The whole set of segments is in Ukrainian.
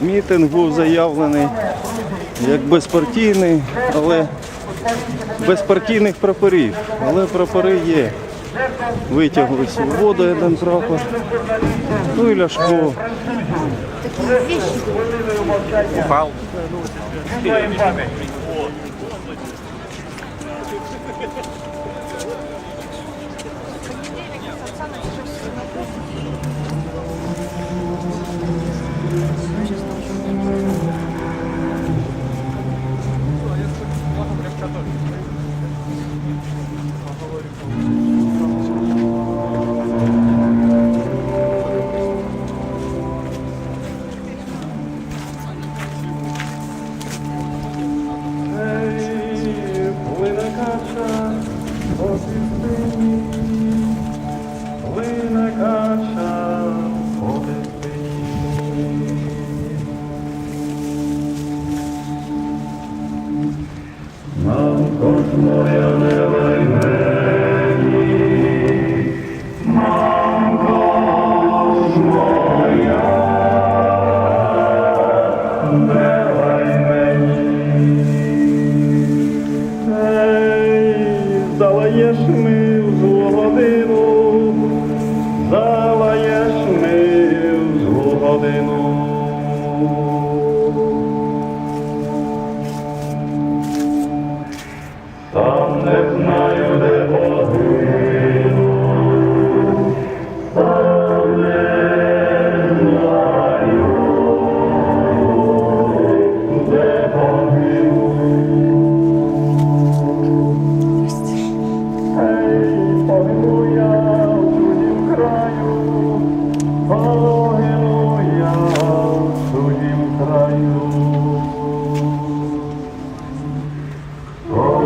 Мітинг був заявлений як безпартійний, але без партійних прапорів. Але прапори є. Витягли свободу один прапор. Ну і Ляшко. Упал. in the car. Oh.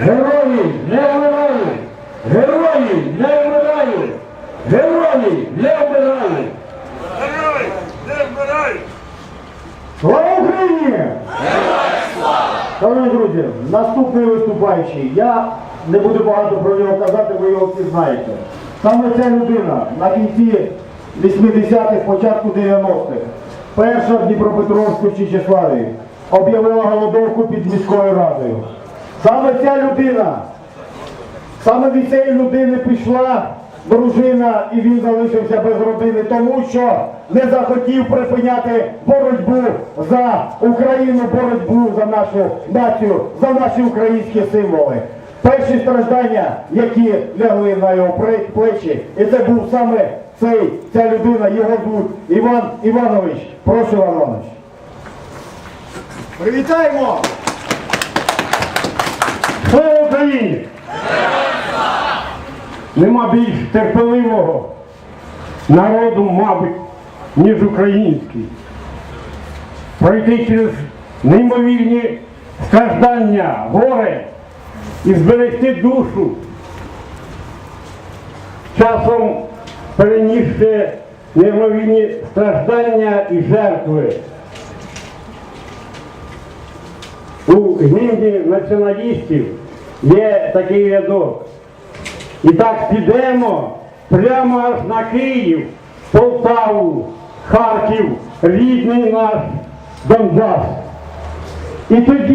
Герої не вмирають! Герої не вмирають! Герої не вмирають! Герой! Не вмирай! Слава Україні! Шановні друзі, наступний виступаючий. Я не буду багато про нього казати, ви його всі знаєте. Саме ця людина на кінці 80-х, початку 90-х, перша в Дніпропетровську Чечеславі, об'явила голодовку під міською радою. Саме ця людина, саме від цієї людини пішла дружина і він залишився без родини, тому що не захотів припиняти боротьбу за Україну, боротьбу за нашу націю, за наші українські символи. Перші страждання, які лягли на його плечі, і це був саме цей, ця людина, його звуть Іван Іванович. Прошу Іван Іванович. Привітаємо! Слава Україні! Нема більш терпеливого народу, мабуть, ніж український. Пройти через неймовірні страждання, горе і зберегти душу. Часом перенісши неймовірні страждання і жертви. У гімні націоналістів є такий рядок. І так підемо прямо аж на Київ, Полтаву, Харків, рідний наш Донбас. І тоді